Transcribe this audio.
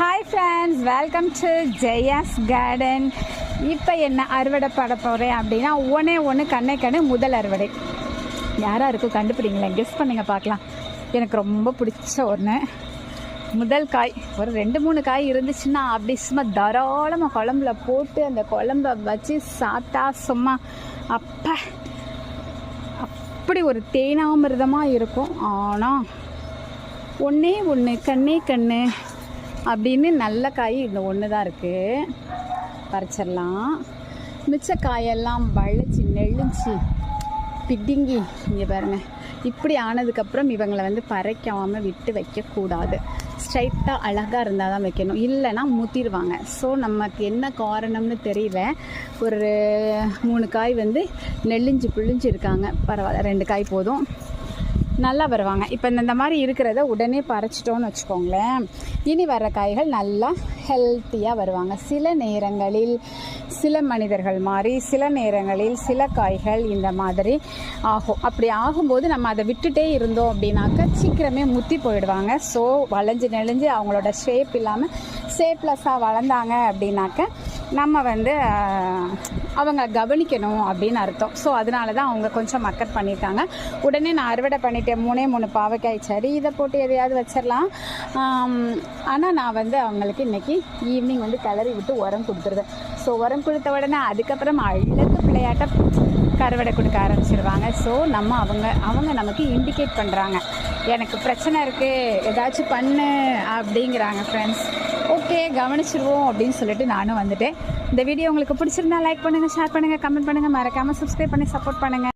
Hi friends welcome to Jaya's garden இப்போ என்ன அறுவடை பட போகிறேன் அப்படின்னா ஒன்றே ஒன்று கண்ணை கண்ணு முதல் அறுவடை. யாராக இருக்கும் கண்டுபிடிங்களேன் கெஸ் பண்ணுங்கள் பார்க்கலாம். எனக்கு ரொம்ப பிடிச்ச ஒன்று முதல் காய். ஒரு ரெண்டு மூணு காய் இருந்துச்சுன்னா அப்படி சும்மா தாராளமாக குழம்புல போட்டு அந்த குழம்ப வச்சு சாப்பிட்டா சும்மா அப்போ அப்படி ஒரு தேனாமிரதமாக இருக்கும். ஆனால் ஒன்றே ஒன்று கண்ணே கண்ணு அப்படின்னு நல்ல காய் இந்த ஒன்று தான் இருக்குது பறிச்சிடலாம். மிச்ச காயெல்லாம் வளைச்சி நெளிச்சு பிடுங்கி இங்கே பாருங்கள் இப்படி ஆனதுக்கப்புறம் இவங்களை வந்து பறைக்காமல் விட்டு வைக்கக்கூடாது. ஸ்ட்ரைட்டாக அழகாக இருந்தால் தான் வைக்கணும். இல்லைன்னா முத்திடுவாங்க. ஸோ நமக்கு என்ன காரணம்னு தெரியல. ஒரு மூணு காய் வந்து நெளிஞ்சு புழிஞ்சு இருக்காங்க. பரவாயில்ல. ரெண்டு காய் போதும். நல்லா வருவாங்க. இப்போ இந்த மாதிரி இருக்கிறத உடனே பறிச்சிட்டோன்னு வச்சுக்கோங்களேன். இனி வர்ற காய்கள் நல்லா ஹெல்த்தியாக வருவாங்க. சில நேரங்களில் சில மனிதர்கள் மாதிரி சில நேரங்களில் சில காய்கள் இந்த மாதிரி ஆகும். அப்படி ஆகும்போது நம்ம அதை விட்டுட்டே இருந்தோம் அப்படின்னாக்கா சீக்கிரமே முத்தி போயிடுவாங்க. ஸோ வளைஞ்சு நெளிஞ்சு அவங்களோட ஷேப் இல்லாமல் ஷேப்லெஸ்ஸாக வளர்ந்தாங்க அப்படின்னாக்க நம்ம வந்து அவங்க கவனிக்கணும் அப்படின்னு அர்த்தம். ஸோ அதனால தான் அவங்க கொஞ்சம் மக்கட் பண்ணியிருக்காங்க உடனே நான் அறுவடை பண்ணிட்டேன். மூணே மூணு பாவைக்காய் சரி இதை போட்டு எதையாவது வச்சிடலாம். ஆனால் நான் வந்து அவங்களுக்கு இன்னைக்கு ஈவினிங் வந்து கிளறி விட்டு உரம் கொடுத்துருவேன். ஸோ உரம் கொடுத்த உடனே அதுக்கப்புறம் அழகு பிள்ளையாட்ட கருவடை கொடுக்க ஆரம்பிச்சிருவாங்க. ஸோ நம்ம அவங்க அவங்க நமக்கு இண்டிகேட் பண்ணுறாங்க எனக்கு பிரச்சனை இருக்குது ஏதாச்சும் பண்ணு அப்படிங்கிறாங்க ஃப்ரெண்ட்ஸ் ஓகே கவனிச்சிருவோம் அப்படின்னு சொல்லிட்டு நானும் வந்துட்டேன். இந்த வீடியோ உங்களுக்கு பிடிச்சிருந்தா லைக் பண்ணுங்கள் ஷேர் பண்ணுங்கள் கமெண்ட் பண்ணுங்கள் மறக்காமல் சப்ஸ்கிரைப் பண்ணி சப்போர்ட் பண்ணுங்கள்